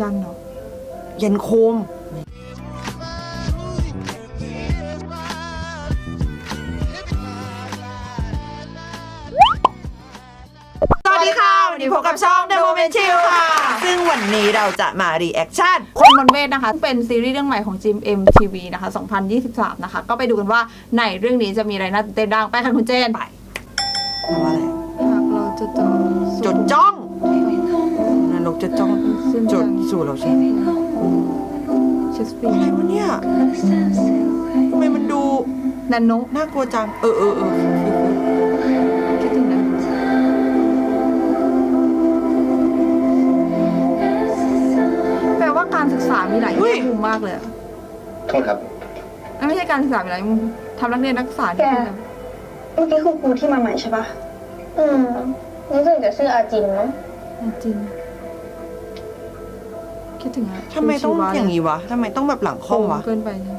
ยันเหรอ ยันโคม สวัสดีค่ะ วันนี้พบกับช่อง The Moment Chill ค่ะ ซึ่งวันนี้เราจะมารีแอคชั่น คนบนเวทนะคะ เป็นซีรีส์เรื่องใหม่ของจิม MTV นะคะ 2023 นะคะ ก็ไปดูกันว่าในเรื่องนี้จะมีอะไรน่าตื่นเต้นบ้าง ไปค่ะคุณเจนไปแปลว่าอะไรหากเราจะจดจดจ้องนรก จะจ้องซึ่งจดสู่เราใช่ไหมเชสปีอะไรวะเนี่ยทำไมมันดูนันโนน่ากลัวจัง เออเออเออคิดถึงนะแปลว่าการศึกษามีหลายแง่มุมมากเลยอะโทษครับ ไม่ใช่การศึกษามีหลายมุมทำนักเรียนนักศึกษาที่แกเมื่อกี้คือครูที่มาใหม่ใช่ปะอืมรู้สึกจะชื่ออาจินเนาะจริง คิดถึงอะทำไมต้องชีวะอย่างนี้วะทำไมต้องแบบหลังคโคอมมวะ เกินไปนะ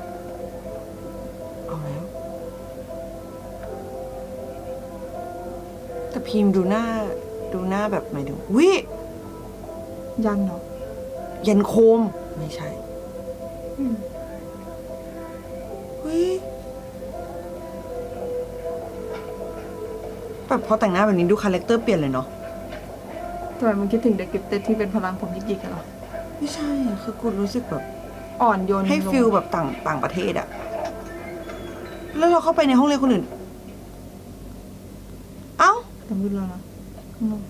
เอาแล้ว แต่พิมพ์ดูหน้า ดูหน้าแบบหมายถึงวิยันเหรอยันโคม ไม่ใช่อืมวิแบบพอแต่งหน้าแบบนี้ดูคาแรคเตอร์เปลี่ยนเลยเนาะทำไมมันคิดถึงเด็กกิฟเต็ดที่เป็นพลังผมยิกๆกันเหรอ ไม่ใช่อะคือกูรู้สึกแบบ อ่อนโยนให้ลงฟิลแบบต่างต่างประเทศอะแล้วเราเข้าไปในห้องเรียนคนอื่น เอ้าจำไม่รู้แล้วนะข้างนอก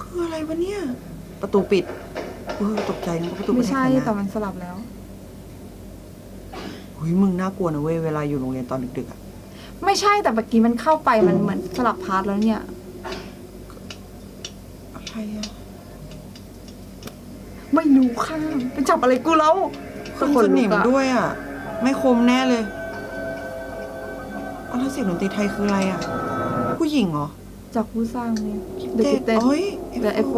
คืออะไรวะเนี่ย ประตูปิดเออตกใจนึกว่าประตูไม่ใช่กระแทกแต่หน้ามันสลับแล้ว หุยมึงน่ากลัวนะเว้ยเวลาอยู่โรงเรียนตอนดึกๆอะไม่ใช่แต่เมื่อกี้มันเข้าไปมันเหมือนสลับพาร์ทแล้วเนี่ย อะไรอะไม่รู้ข้ามไปจับอะไรกูแล้วขึ้นขสนิมลุกอะด้วยอะไม่คมแน่เลยเอาแล้วเสียงดนตรีไทยคืออะไรอะผู้หญิงเหรอ จากผู้สร้างเนี่ยเด็กกิฟเต็ดโอ้ยเดอะเอฟโฟ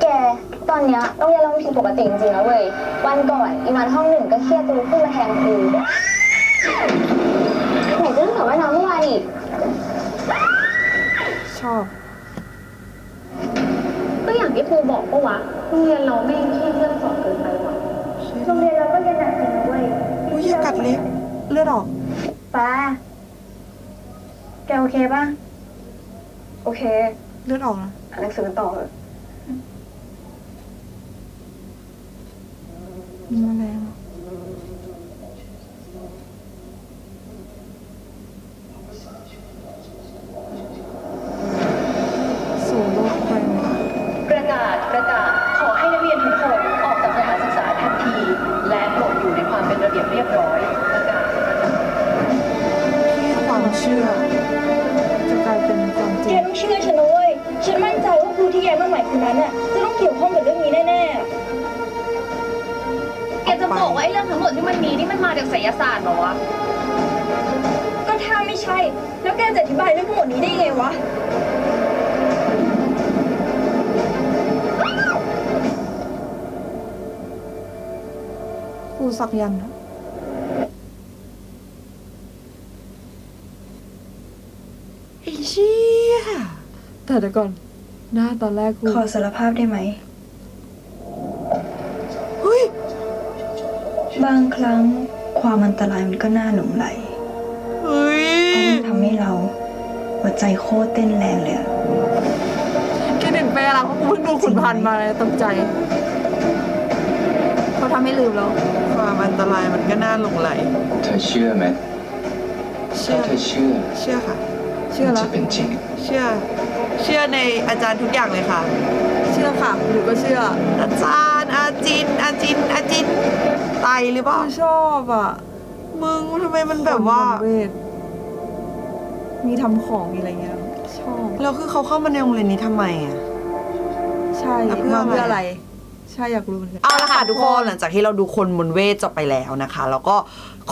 แกตอนเนี้ยโรงเรียนเราผิดปกติจริงๆนะเว้ย วันก่อนอีมันห้องหนึ่งก็เครียดจนขึ้นมาแทงครูไหนจะเรื่องสอบว่ายน้ำเมื่อวานอีก ชอบ ก็อย่างที่ครูบอกปะวะโรงเรียนเราไม่งเครียดเรื่องสอบเกินไปว่ะโรงเรียนเราก็เรียนหนักจริงนะเว้ยอุ้ยอย่ากัดเล็บเลือดออก ป้าแกโอเคป่ะ โอเคเลือดออกนะอ่านหนังสือกันต่อเถอะ มีแมลง นนั้นน่ะจะต้องเกี่ยวข้องกับเรื่องนี้แน่แกจะบอกว่าไอ้เรื่องทั้งหมดที่มันมีนี่มันมาจากไสยศาสตร์เหรอวะ ๆ ก็ถ้าไม่ใช่ แล้วแกจะอธิบายเรื่องทั้งหมดนี้ได้ไงวะครูสักยันต์เหรอไอ้เชี่ยแต่เดี๋ยวก่อน หน้าตอนแรกครูขอสารภาพได้ไหม เฮ้ย บางครั้งความอันตรายมันก็น่าหลงไหลเฮ้ยเพราะมันทำให้เราหัวใจโคตรเต้นแรงเลยอะคิดถึงเป้ละเพราะกูเพิ่งดูขุนพันธุ์มาเลยตกใจ เขาทำให้ลืมแล้ว ความอันตรายมันก็น่าหลงไหล เธอเชื่อไหมเชื่ถ้าอเธอเชื่อ เชื่อค่ะเชื่อมันแล้วจะเป็นจริง เชื่อ เชื่อในอาจารย์ทุกอย่างเลยค่ะ เชื่อค่ะหรือก็เชื่ออาจารย์อาจินอาจินอาจินไตหรือเปล่า ชอบอะมึงทำไมมันแบบว่า คนบนเวทมีทำของมีอะไรเงี้ยชอบ แล้วคือเขาเข้ามาในโรงเรียนนี้ทำไมอะ ใช่แล้วเพื่อมาเพื่ออะอะไรไร ชช่อยากรู้เหมือนกัน เอาละค่ะทุกคนหลังจากที่เราดูคนมนต์เวทจบไปแล้วนะคะ แล้วก็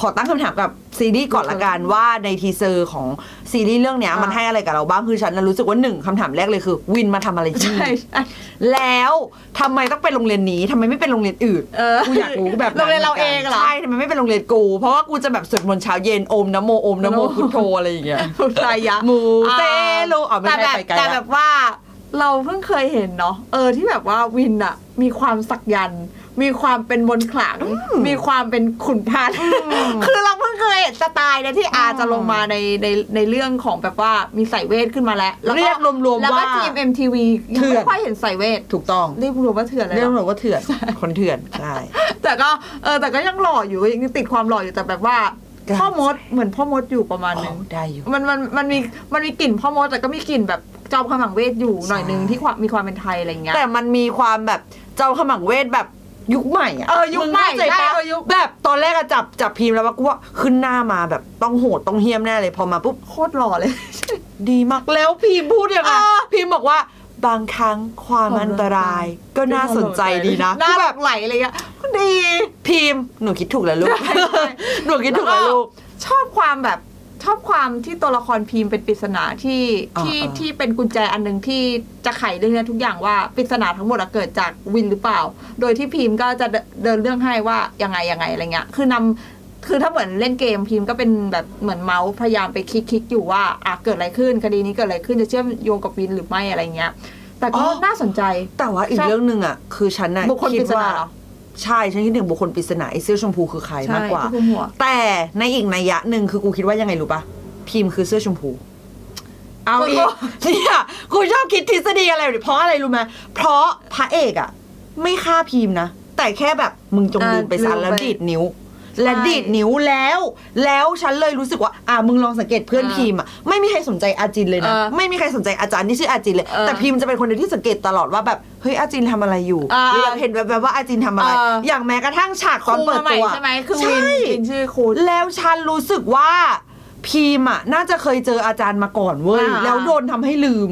ขอตั้งคำถามกับซีรีส์ก่อนละกันว่าในทีเซอร์ของซีรีส์เรื่องเนี้ยอ่ามัมันให้อะไรกับเราบ้างคือฉันน่ะรู้สึกว่าหนึ่งคำถามแรกเลยคือ วินมาทำอะไรที่ใช่ใช่แล้วทำไมต้องเป็นโรงเรียนนี้ทำไมไม่เป็นโรงเรียนอื่น เออกูอยากรู้แบบโรงเรียนเราเองเหรอ ใช่ทำไมไม่เป็นโรงเรียนกู เพราะว่ากูจะแบบสวดมนต์เช้าเย็นโอมนะโมโอมนะโมพุทโธอะไรอย่างเงี้ยพุทธายะมูเตลูอ๋อไม่แต่ใช่แบบไปไกลแต่ละแบบว่า เราเพิ่งเคยเห็นเนาะเออที่แบบว่าวินอะมีความสักยันต์มีความเป็นมนต์ขลัง มีความเป็นขุนพันธ์คือเราเพิ่งเคยเห็นสไตล์เนี่ยที่อาจะลงมาในในในเรื่องของแบบว่ามีใส่เวทขึ้นมาแล้วแล้วเรียกรวมๆแล้วก็ว่าทีม MTV ยังเถื่อนไม่ค่อยเห็นใส่เวทถูกต้องเรียกรวมว่าเถื่อนเลยเรื่องเหรอแบบว่าเถื่อนคนเถื่อนใช่ แต่ก็เออแต่ก็ยังหล่ออยู่ยังติดความหล่ออยู่แต่แบบว่าใช่พ่อมดเหมือนพ่อมดอยู่ประมาณนึง ได้อยู่ มันมันมันมีมันมีกลิ่นพ่อมดแต่ก็มีกลิ่นแบบ จอมขมังเวทอยู่หน่อยนึงใช่ที่ความมีความเป็นไทยอะไรเงี้ยแต่มันมีความแบบเจ้าขมังเวทแบบยุคใหม่อะเออยุคใหม่งเข้าใจใช่ปะเออยุคแบบตอนแรกอะจับจับพิมพ์แล้วว่ากูว่าขึ้นหน้ามาแบบต้องโหดต้องเฮี้ยมแน่เลย พอมาปุ๊บโคตรหล่อเลย ดีมากแล้วพิมพ์พูดยังไงเออพิมพ์บอกว่าบางครั้งความอันตรายก็น่าสนใจดีนะน่าคือแบแบบบไหลเลยอะดีพิมพ์หนูคิดถูกแล้วลูกใช่ใช่หนูคิดถูกแล้วลูกชอบความแบบ ชอบความที่ตัวละครพิมพ์เป็นปริศนาที่อ่าที่อ่า ที่เป็นกุญแจอันหนึ่งที่จะไขเรื่องนี้ทุกอย่างว่าปริศนาทั้งหมดอะเกิดจากวินหรือเปล่า โดยที่พิมพ์ก็จะเดิเดินเรื่องให้ว่ายังไงยังไงอะไรเงี้ย คือนำคือถ้าเหมือนเล่นเกมพิมพ์ก็เป็นแบบเหมือนเมาส์พยายามไปคลิกคลิกอยู่ว่าอะเกิดอะไรขึ้นคดีนี้เกิดอะไรขึ้นจะเชื่อมโยงกับวินหรือไม่อะไรเงี้ย แต่ก็อ๋อ น่าสนใจ แต่ว่าอีกชอบเรื่องหนึ่งอะคือฉันน่ะบุคคลคิปดริศว่านาเหรอ ใช่ฉันคิดถึงบุคคลปริศนาไอ้เสื้อชมพูคือใครมากกว่าใช่ที่คุมหัว แต่ในอีกนัยยะหนึ่งคือกูคิดว่ายังไงรู้ปะพิมพ์คือเสื้อชมพู เอาอีกเนี่ยกูชอบคิดทฤษฎีอะไรแบบนี้เพราะอะไรรู้ไหมเพราะพระเอกอะไม่ฆ่าพิมพ์นะ แต่แค่แบบมึงจงลืมไปซะอ่าลืมไปแล้วดีดนิ้วใช่ และดีดนิ้วแล้ว แล้วฉันเลยรู้สึกว่า อะมึงลองสังเกตเพื่อนอ่าพิมพ์อะไม่มีใครสนใจอาจินเลยนะเออไม่มีใครสนใจอาจารย์ที่ชื่ออาจินเลยเออแต่พิมพ์จะเป็นคนเดียวที่สังเกตตลอดว่าแบบเฮ้ยอาจินทำอะไรอยู่อ่าหรืออยากเห็นแบบแบบว่าอาจินทำอะไรเออออย่างแม้กระทั่งฉากตอนเปิดครูมาใหม่ตัวใช่ไหมคือวินใช่วินชื่อครูแล้วฉันรู้สึกว่าพีมอะน่าจะเคยเจออาจารย์มาก่อนเว้ยอ่าแล้วโดนทำให้ลืม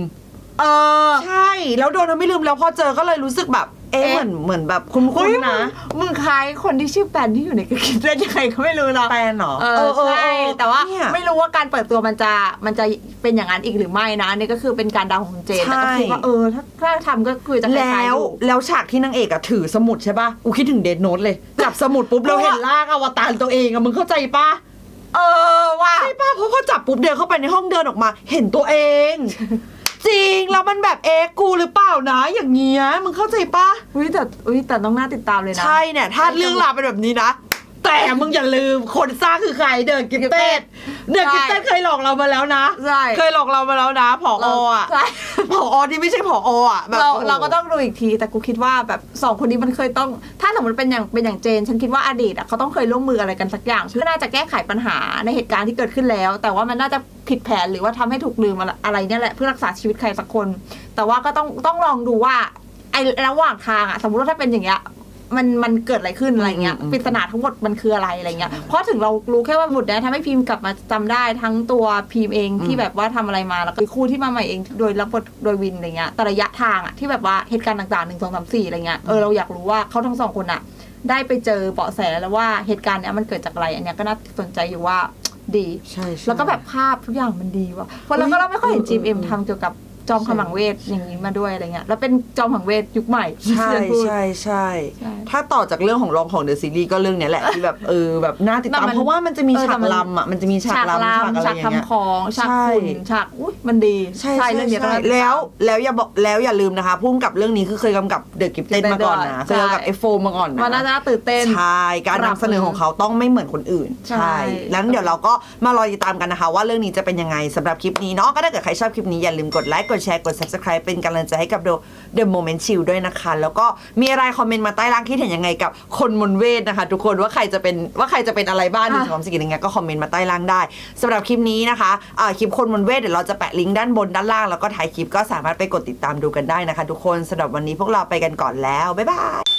เออ ใช่ แล้วโดนทำให้ลืมแล้วพอเจอก็เลยรู้สึกแบบ เอ๊ะเอ๊ะเหมือนเหมือนแบบคุ้นเฮ้ยๆนะมึงมึงคล้ายคนที่ชื่อแปนที่อยู่ในกระคิดเล่นยังไงก็ไม่รู้เนาะแปลนเหรอเออใช่แต่ว่าเนี่ยไม่รู้ว่าการเปิดตัวมันจะมันจะเป็นอย่างนั้นอีกหรือไม่นะอันนี่ก็คือเป็นการเดาของเจนใช่แต่ก็คิดว่าเออถ้าถ้าทำก็คือจะคล้ายๆแล้อวยู่แล้วฉากที่นางเอกอะถือสมุดใช่ป่ะกูคิดถึงเดดโนตเลยจับสมุดปุ๊บเราเห็นร่างอวตารตัวเองอะมึงเข้าใจป่ะเออว่าใช่ป่ะเพราะเขาจับปุ๊บเดินเข้าไปในห้องเดินออกมา เห็นตัวเอง จริง แล้วมันแบบเอ๊ะกูหรือเปล่านะอย่างเงี้ยมึงเข้าใจป่ะอุ้ยแต่อุ้ยแต่ต้องน่าติดตามเลยนะ ใช่เนี่ย ถ้าเรื่องราวเป็นแบบนี้นะ แต่มึงอย่าลืมคนสร้างคือใครเดอะกิฟเต็ดเดอะกิฟเต็ดเคยหลอกเรามาแล้วนะ ใช่ เคยหลอกเรามาแล้วนะผออะใช่ ผอที่ไม่ใช่ผออะแบบเราโอ้โหเราก็ต้องดูอีกที แต่กูคิดว่าแบบสองคนนี้มันเคยต้อง ถ้าสมมติเป็นอย่างเป็นอย่างเจน ฉันคิดว่าอดีตอะเขาต้องเคยร่วมมืออะไรกันสักอย่างเพื่อน่าจะแก้ไขปัญหาในเหตุการณ์ที่เกิดขึ้นแล้ว แต่ว่ามันน่าจะผิดแผนหรือว่าทำให้ถูกลืมอะไรอะไรเนี่ยแหละเพื่อรักษาชีวิตใครสักคน แต่ว่าก็ต้องต้องลองดูว่าไอ้ระหว่างทางอะสมมติว่าถ้าเป็นอย่างเงี้ย มันมันเกิดอะไรขึ้นอะไรเงี้ยอืมอืมปริศนาทั้งหมดมันคืออะไรอะไรเงี้ยเพราะถึงเรารู้แค่ว่าหมุดเนี้ยทำให้พิมพ์กลับมาจำได้ทั้งตัวพิมพ์เองที่แบบว่าทำอะไรมาแล้วก็คู่ที่มาใหม่เองโดยรับบทโดยวินอะไรเงี้ยแต่ระยะทางอะที่แบบว่าเหตุการณ์ต่างๆหนึ่งสองสามสี่อะไรเงี้ยเออเราอยากรู้ว่าเขาทั้งสองคนอะได้ไปเจอเบาะแสแล้วว่าเหตุการณ์เนี้ยมันเกิดจากอะไรอันเนี้ยก็น่าสนใจอยู่ว่าดี ใช่ใช่แล้วก็แบบภาพทุกอย่างมันดีว่ะเพราะเราก็เราไม่ค่อยเห็นเออจีเอ็มเออทำเกี่ยวกับ จอมขมังเวทอย่างนี้มาด้วยอะไรเงี้ยแล้วเป็นจอมขมังเวทยุคใหม่ใช่ที่ฉันพูดใช่ใช่ใช่ถ้าต่อจากเรื่องของรองของเดอะซีรีส์ก็เรื่องเนี้ยแหละที่แบบเออแบบน่าติดตามแต่มันเพราะว่ามันจะมีเออฉากแต่มันลำอะมันจะมีฉากฉากลำฉากลำอะไรฉากอย่างเงี้ยทำของฉากใช่ขุนฉากอุ้ยมันดีใช่ใช่เรื่องนี้ต้องใช่ติดตามแล้วแล้วอย่าบอกแล้วอย่าลืมนะคะพุ่มกับเรื่องนี้คือเคยกำกับเดอะกิฟเต็ Gifted มาก่อนนะด้วยเคยกำกับใช่เอฟโฟมาก่อนนะมันน่าจะตื่นเต้นใช่การนำเสนอของเขาต้องไม่เหมือนคนอื่นใช่ใช่แล้วเดี๋ยวเราก็มารอติดตามกันนะคะ ว่าเรื่องนี้จะเป็นยังไงสำหรับคลิปนี้เนาะก็ถ้าเกิดใครชอบคลิปนี้อย่าลืมกดไลค์กดแชร์กด subscribe เป็นกำลังใจให้กับ The The Moment Chill ด้วยนะคะ แล้วก็มีอะไรคอมเมนต์มาใต้ล่างคิดเห็นยังไงกับคนมนต์เวทนะคะ ทุกคนว่าใครจะเป็นว่าใครจะเป็นอะไรบ้างในอะความรู้สึกยังไงก็คอมเมนต์มาใต้ล่างได้สำหรับคลิปนี้นะคะอ่าคลิปคนมนต์เวทเดี๋ยวเราจะแปะลิงก์ด้านบนด้านล่างแล้วก็ท้ายคลิปก็สามารถไปกดติดตามดูกันได้นะคะ ทุกคนสำหรับวันนี้พวกเราไปกันก่อนแล้วบ๊ายบาย